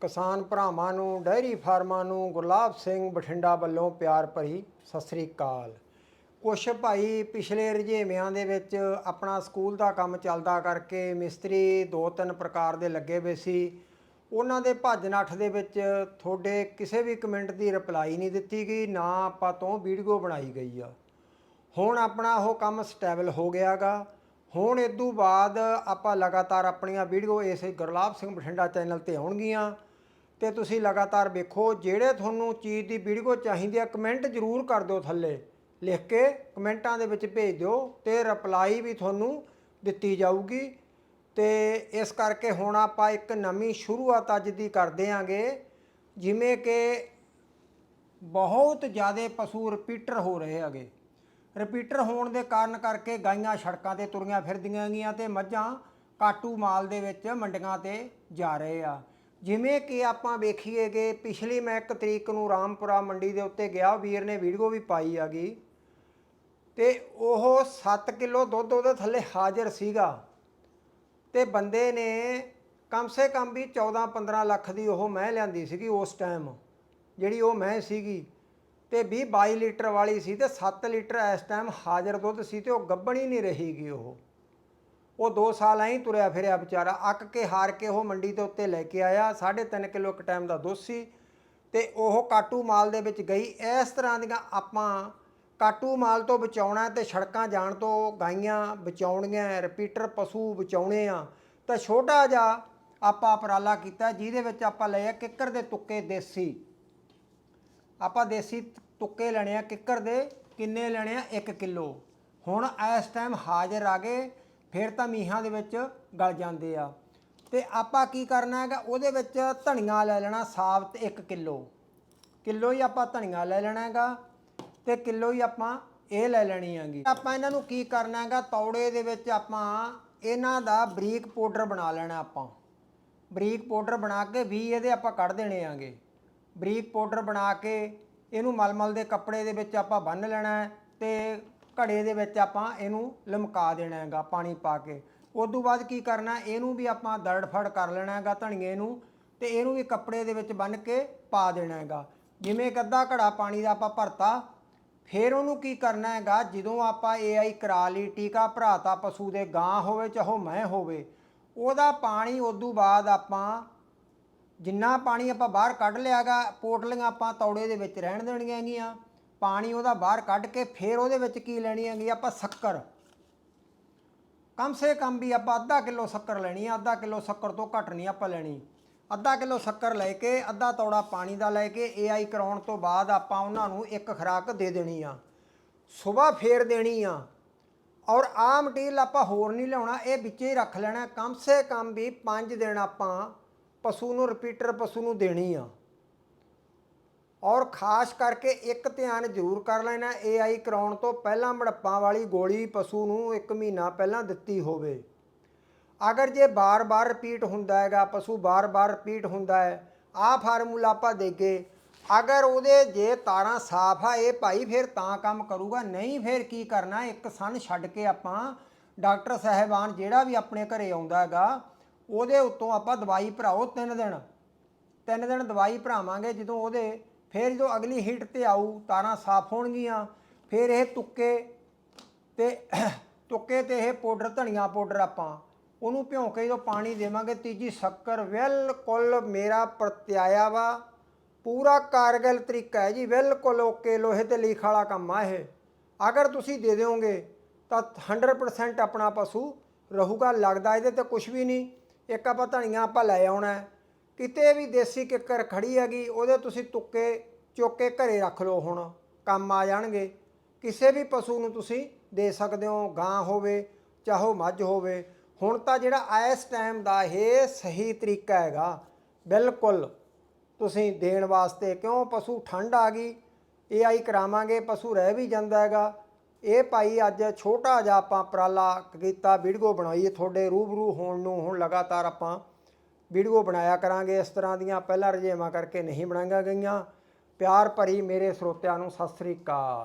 ਕਿਸਾਨ ਭਰਾਵਾਂ ਨੂੰ ਡੈਰੀ ਫਾਰਮਾਂ ਨੂੰ ਗੁਰਲਾਬ ਸਿੰਘ ਬਠਿੰਡਾ ਵੱਲੋਂ ਪਿਆਰ ਭਰੀ ਸਤਿ ਸ੍ਰੀ ਅਕਾਲ। ਕੁਛ ਭਾਈ ਪਿਛਲੇ ਰੁਝੇਵਿਆਂ ਦੇ ਵਿੱਚ ਆਪਣਾ ਸਕੂਲ ਦਾ ਕੰਮ ਚੱਲਦਾ ਕਰਕੇ ਮਿਸਤਰੀ ਦੋ ਤਿੰਨ ਪ੍ਰਕਾਰ ਦੇ ਲੱਗੇ ਹੋਏ ਸੀ। ਉਹਨਾਂ ਦੇ ਭੱਜ ਨੱਠ ਦੇ ਵਿੱਚ ਤੁਹਾਡੇ ਕਿਸੇ ਵੀ ਕਮੈਂਟ ਦੀ ਰਿਪਲਾਈ ਨਹੀਂ ਦਿੱਤੀ ਗਈ, ਨਾ ਆਪਾਂ ਤੋਂ ਵੀਡੀਓ ਬਣਾਈ ਗਈ ਆ। ਹੁਣ ਆਪਣਾ ਉਹ ਕੰਮ ਸਟੇਬਲ ਹੋ ਗਿਆਗਾ। ਹੁਣ ਇਦੋਂ ਬਾਅਦ ਆਪਾਂ ਲਗਾਤਾਰ ਆਪਣੀਆਂ ਵੀਡੀਓ ਇਸ ਗੁਰਲਾਬ ਸਿੰਘ ਬਠਿੰਡਾ ਚੈਨਲ ਤੇ ਆਉਣਗੀਆਂ। ਤੇ ਤੁਸੀਂ ਲਗਾਤਾਰ ਵੇਖੋ, ਜਿਹੜੇ ਤੁਹਾਨੂੰ ਚੀਜ਼ ਦੀ ਵੀਡੀਓ ਚਾਹੀਦੀ ਆ ਕਮੈਂਟ ਜ਼ਰੂਰ ਕਰ ਦਿਓ ਥੱਲੇ। ਲਿਖ ਕੇ ਕਮੈਂਟਾਂ ਦੇ ਵਿੱਚ ਭੇਜ ਦਿਓ ਤੇ ਰਿਪਲਾਈ ਵੀ ਤੁਹਾਨੂੰ ਦਿੱਤੀ ਜਾਊਗੀ। ਤੇ ਇਸ ਕਰਕੇ ਹੁਣ ਆਪਾਂ ਇੱਕ ਨਵੀਂ ਸ਼ੁਰੂਆਤ ਅੱਜ ਦੀ ਕਰਦੇ ਆਂਗੇ, ਜਿਵੇਂ ਕਿ ਬਹੁਤ ਜ਼ਿਆਦਾ ਪਸ਼ੂ ਰਿਪੀਟਰ ਹੋ ਰਹੇ ਹੈਗੇ। ਰਿਪੀਟਰ ਹੋਣ ਦੇ ਕਾਰਨ ਕਰਕੇ ਗਾਈਆਂ ਸੜਕਾਂ ਤੇ ਤੁਰੀਆਂ ਫਿਰਦੀਆਂ ਗਈਆਂ ਤੇ ਮੱਝਾਂ ਕਾਟੂ ਮਾਲ ਦੇ ਵਿੱਚ ਮੰਡੀਆਂ ਤੇ ਜਾ ਰਹੇ ਆ। ਜਿਵੇਂ ਕਿ ਆਪਾਂ ਵੇਖੀਏ ਕਿ ਪਿਛਲੀ ਮੈਂ ਇੱਕ ਤਰੀਕ ਨੂੰ ਰਾਮਪੁਰਾ ਮੰਡੀ ਦੇ ਉੱਤੇ ਗਿਆ, ਵੀਰ ਨੇ ਵੀਡੀਓ ਵੀ ਪਾਈ ਹੈਗੀ। ਤੇ ਉਹ 7 ਕਿਲੋ ਦੁੱਧ ਉਹਦੇ ਥੱਲੇ ਹਾਜ਼ਰ ਸੀਗਾ। ਤੇ ਬੰਦੇ ਨੇ ਕਮ ਸੇ ਕਮ ਵੀ 14-15 ਲੱਖ ਦੀ ਉਹ ਮੈਂ ਲਿਆਂਦੀ ਸੀਗੀ ਉਸ ਟਾਈਮ ਜਿਹੜੀ ਉਹ ਮੈਂ ਸੀਗੀ। ਤੇ 20-22 ਲੀਟਰ ਵਾਲੀ ਸੀ ਤੇ 7 ਲੀਟਰ ਇਸ ਟਾਈਮ ਹਾਜ਼ਰ ਦੁੱਧ ਸੀ ਤੇ ਉਹ ਗੱਬਣ ਹੀ ਨਹੀਂ ਰਹੀਗੀ ਉਹ। ਉਹ 2 ਸਾਲ ਐਂ ਤੁਰਿਆ ਫਿਰਿਆ ਵਿਚਾਰਾ, ਅੱਕ ਕੇ ਹਾਰ ਕੇ ਉਹ ਮੰਡੀ ਦੇ ਉੱਤੇ ਲੈ ਕੇ ਆਇਆ 3.5 ਕਿਲੋ ਇੱਕ ਟਾਈਮ ਦਾ ਦੁੱਧ ਸੀ ਤੇ ਉਹ ਕਾਟੂ ਮਾਲ ਦੇ ਵਿੱਚ ਗਈ। ਇਸ ਤਰ੍ਹਾਂ ਦੀਆਂ ਆਪਾਂ ਕਾਟੂ ਮਾਲ ਤੋਂ ਬਚਾਉਣਾ ਤੇ ਸੜਕਾਂ ਜਾਣ ਤੋਂ ਗਾਈਆਂ ਬਚਾਉਣੀਆਂ ਰਿਪੀਟਰ ਪਸ਼ੂ ਬਚਾਉਣੇ ਆ, ਤਾਂ ਛੋਟਾ ਜਿਹਾ ਆਪਾਂ ਉਪਰਾਲਾ ਕੀਤਾ ਜਿਹਦੇ ਵਿੱਚ ਆਪਾਂ ਲਏ ਆ ਕਿੱਕਰ ਦੇ ਤੁੱਕੇ ਦੇਸੀ। ਆਪਾਂ ਦੇਸੀ ਤੁੱਕੇ ਲੈਣੇ ਆ ਕਿੱਕਰ ਦੇ, ਕਿੰਨੇ ਲੈਣੇ ਆ? 1 ਕਿਲੋ। ਹੁਣ ਇਸ ਟਾਈਮ ਹਾਜ਼ਰ ਆ ਗਏ ਫਿਰ ਤਾਂ ਮੀਹਾਂ ਦੇ ਵਿੱਚ ਗਲ ਜਾਂਦੇ ਆ। ਤੇ ਆਪਾਂ ਕੀ ਕਰਨਾ ਹੈਗਾ, ਉਹਦੇ ਵਿੱਚ ਧਨੀਆ ਲੈ ਲੈਣਾ ਸਾਬਤ 1 ਕਿਲੋ। ਕਿਲੋ ਹੀ ਆਪਾਂ ਧਨੀਆ ਲੈ ਲੈਣਾ ਹੈਗਾ ਤੇ ਕਿਲੋ ਹੀ ਆਪਾਂ ਇਹ ਲੈ ਲੈਣੀ ਹੈਗੀ। ਆਪਾਂ ਇਹਨਾਂ ਨੂੰ ਕੀ ਕਰਨਾ ਹੈਗਾ, ਤੌੜੇ ਦੇ ਵਿੱਚ ਆਪਾਂ ਇਹਨਾਂ ਦਾ ਬਰੀਕ ਪਾਊਡਰ ਬਣਾ ਲੈਣਾ ਆਪਾਂ। ਬਰੀਕ ਪਾਊਡਰ ਬਣਾ ਕੇ ਵੀ ਇਹਦੇ ਆਪਾਂ ਕੱਢ ਦੇਣੇ ਆਂਗੇ ਬਰੀਕ ਪਾਊਡਰ ਬਣਾ ਕੇ ਇਹਨੂੰ ਮਲਮਲ ਦੇ ਕੱਪੜੇ ਦੇ ਵਿੱਚ ਆਪਾਂ ਬੰਨ ਲੈਣਾ ਹੈ ਤੇ ਘੜੇ ਦੇ ਵਿੱਚ ਆਪਾਂ ਇਹਨੂੰ ਲਮਕਾ ਦੇਣਾ ਹੈਗਾ, ਪਾਣੀ ਪਾ ਕੇ। ਉਸ ਤੋਂ ਬਾਅਦ ਕੀ ਕਰਨਾ, ਇਹਨੂੰ ਵੀ ਆਪਾਂ ਦਰੜ-ਫੜ ਕਰ ਲੈਣਾ ਹੈਗਾ ਧਣੀਏ ਨੂੰ ਤੇ ਇਹਨੂੰ ਵੀ ਕੱਪੜੇ ਦੇ ਵਿੱਚ ਬੰਨ ਕੇ ਪਾ ਦੇਣਾ ਹੈਗਾ। ਜਿਵੇਂ ਇੱਕ ਅੱਧਾ ਘੜਾ ਪਾਣੀ ਦਾ ਆਪਾਂ ਭਰਤਾ, ਫਿਰ ਉਹਨੂੰ ਕੀ ਕਰਨਾ ਹੈਗਾ, ਜਦੋਂ ਆਪਾਂ ਏਆਈ ਕਰਾ ਲਈ, ਟੀਕਾ ਭਰਾਤਾ ਪਸ਼ੂ ਦੇ ਗਾਂ ਹੋਵੇ ਚਾਹੋ ਮੈਂ ਹੋਵੇ, ਉਹਦਾ ਪਾਣੀ ਉਦੋਂ ਬਾਅਦ ਆਪਾਂ ਜਿੰਨਾ ਪਾਣੀ ਆਪਾਂ ਬਾਹਰ ਕੱਢ ਲਿਆਗਾ ਪੋਟਲੀਆਂ ਆਪਾਂ ਤੌੜੇ ਦੇ ਵਿੱਚ ਰਹਿਣ ਦੇਣੀਆਂ ਹੈਗੀਆਂ। ਪਾਣੀ ਉਹਦਾ ਬਾਹਰ ਕੱਢ ਕੇ ਫਿਰ ਉਹਦੇ ਵਿੱਚ ਕੀ ਲੈਣੀ ਹੈਗੀ? ਆਪਾਂ ਸ਼ੱਕਰ। ਕਮ ਸੇ ਕਮ ਵੀ ਆਪਾਂ ਅੱਧਾ ਕਿਲੋ ਸ਼ੱਕਰ ਲੈਣੀ ਆ, ਅੱਧਾ ਕਿਲੋ ਸ਼ੱਕਰ ਤੋਂ ਘੱਟ ਨਹੀਂ ਆਪਾਂ ਲੈਣੀ। ਅੱਧਾ ਕਿਲੋ ਸ਼ੱਕਰ ਲੈ ਕੇ, ਅੱਧਾ ਤੌੜਾ ਪਾਣੀ ਦਾ ਲੈ ਕੇ ਏਆਈ ਕਰਾਉਣ ਤੋਂ ਬਾਅਦ ਆਪਾਂ ਉਹਨਾਂ ਨੂੰ ਇੱਕ ਖੁਰਾਕ ਦੇ ਦੇਣੀ ਆ। ਸਵੇਰ ਫੇਰ ਦੇਣੀ ਆ। ਔਰ ਆਹ ਮਟੀਰੀਅਲ ਆਪਾਂ ਹੋਰ ਨਹੀਂ ਲਿਆਉਣਾ, ਇਹ ਵਿੱਚੇ ਹੀ ਰੱਖ ਲੈਣਾ। ਕਮ ਸੇ ਕਮ ਵੀ 5 ਦਿਨ ਆਪਾਂ ਪਸ਼ੂ ਨੂੰ ਰਿਪੀਟਰ ਪਸ਼ੂ ਨੂੰ ਦੇਣੀ ਆ। ਔਰ ਖਾਸ ਕਰਕੇ ਇੱਕ ਧਿਆਨ ਜ਼ਰੂਰ ਕਰ ਲੈਣਾ ਏਆਈ ਕਰਾਉਣ ਤੋਂ ਪਹਿਲਾਂ ਮੜੱਪਾਂ ਵਾਲੀ ਗੋਲੀ ਪਸ਼ੂ ਨੂੰ 1 ਮਹੀਨਾ ਪਹਿਲਾਂ ਦਿੱਤੀ ਹੋਵੇ। ਅਗਰ ਜੇ ਬਾਰ-ਬਾਰ ਰਿਪੀਟ ਹੁੰਦਾ ਹੈਗਾ, ਪਸ਼ੂ ਬਾਰ-ਬਾਰ ਰਿਪੀਟ ਹੁੰਦਾ ਹੈ, ਆਹ ਫਾਰਮੂਲਾ ਆਪਾਂ ਦੇਗੇ ਅਗਰ ਉਹਦੇ ਜੇ ਤਾਰਾਂ ਸਾਫ਼ ਆ, ਇਹ ਭਾਈ ਫਿਰ ਤਾਂ ਕੰਮ ਕਰੂਗਾ, ਨਹੀਂ ਫਿਰ ਕੀ ਕਰਨਾ? ਇੱਕ ਸਨ ਛੱਡ ਕੇ ਆਪਾਂ ਡਾਕਟਰ ਸਾਹਿਬਾਨ ਜਿਹੜਾ ਵੀ ਆਪਣੇ ਘਰੇ ਆਉਂਦਾ ਹੈਗਾ, ਉਹਦੇ ਉੱਤੋਂ ਆਪਾਂ ਦਵਾਈ ਭਰਾਓ ਤਿੰਨ ਦਿਨ। ਤਿੰਨ ਦਿਨ ਦਵਾਈ ਭਰਾਵਾਂਗੇ, ਜਦੋਂ ਉਹਦੇ ਫਿਰ ਜਦੋਂ ਅਗਲੀ ਹੀਟ ਤੇ ਆਊ, ਤਾਰਾਂ ਸਾਫ਼ ਹੋਣਗੀਆਂ, ਫਿਰ ਇਹ ਤੁੱਕੇ ਤੇ ਤੁੱਕੇ ਤੇ ਇਹ ਪਾਊਡਰ, ਧਨੀਆ ਪਾਊਡਰ ਆਪਾਂ, ਉਹਨੂੰ ਭਿਉਂ ਕੇ ਜਦੋਂ ਪਾਣੀ ਦੇਵਾਂਗੇ, ਤੀਜੀ ਸ਼ੱਕਰ ਬਿਲਕੁਲ ਮੇਰਾ ਪ੍ਰਤਿਆਇਆ ਵਾ। ਪੂਰਾ ਕਾਰਗਲ ਤਰੀਕਾ ਹੈ ਜੀ, ਬਿਲਕੁਲ ਓਕੇ, ਲੋਹੇ ਤੇ ਲੀਖ ਵਾਲਾ ਕੰਮ ਆ ਇਹ। ਅਗਰ ਤੁਸੀਂ ਦੇ ਦਿਓਗੇ, ਤਾਂ 100% ਆਪਣਾ ਪਸ਼ੂ ਰਹੂਗਾ, ਲੱਗਦਾ ਇਹਦੇ ਤੇ ਕੁਝ ਵੀ ਨਹੀਂ। ਇੱਕ ਆਪਾਂ ਧਨੀਆ ਆਪਾਂ ਲੈ ਆਉਣਾ ਕਿਤੇ ਵੀ ਦੇਸੀ ਕਿੱਕਰ ਖੜੀ ਹੈਗੀ, ਉਹਦੇ ਤੁਸੀਂ ਤੁੱਕੇ ਚੁੱਕ ਕੇ ਘਰੇ ਰੱਖ ਲਓ ਹੁਣ, ਕੰਮ ਆ ਜਾਣਗੇ। ਕਿਸੇ ਵੀ ਪਸ਼ੂ ਨੂੰ ਤੁਸੀਂ ਦੇ ਸਕਦੇ ਹੋ, ਗਾਂ ਹੋਵੇ, ਚਾਹੋ ਮੱਝ ਹੋਵੇ। ਹੁਣ ਤਾਂ ਜਿਹੜਾ ਇਸ ਟਾਈਮ ਦਾ ਇਹ ਸਹੀ ਤਰੀਕਾ ਹੈਗਾ, ਬਿਲਕੁਲ ਤੁਸੀਂ ਦੇਣ ਵਾਸਤੇ ਕਿਉਂ ਪਸ਼ੂ ਠੰਡ ਆ ਗਈ? ਇਹ ਆਈ ਕਰਾਵਾਂਗੇ, ਪਸ਼ੂ ਰਹਿ ਵੀ ਜਾਂਦਾ ਹੈਗਾ। ਇਹ ਭਾਈ ਅੱਜ ਛੋਟਾ ਜਿਹਾ ਆਪਾਂ ਉਪਰਾਲਾ ਕੀਤਾ, ਵੀਡੀਓ ਬਣਾਈ ਤੁਹਾਡੇ ਰੂਬਰੂ ਹੋਣ ਨੂੰ ਹੁਣ ਲਗਾਤਾਰ ਆਪਾਂ ਵੀਡੀਓ ਬਣਾਇਆ ਕਰਾਂਗੇ। ਇਸ ਤਰ੍ਹਾਂ ਦੀਆਂ ਪਹਿਲਾਂ ਰਜੇਵਾਂ ਕਰਕੇ ਨਹੀਂ ਬਣਾਈਆਂ ਗਈਆਂ। ਪਿਆਰ ਭਰੀ ਮੇਰੇ ਸਰੋਤਿਆਂ ਨੂੰ ਸਤਿ ਸ੍ਰੀ ਅਕਾਲ।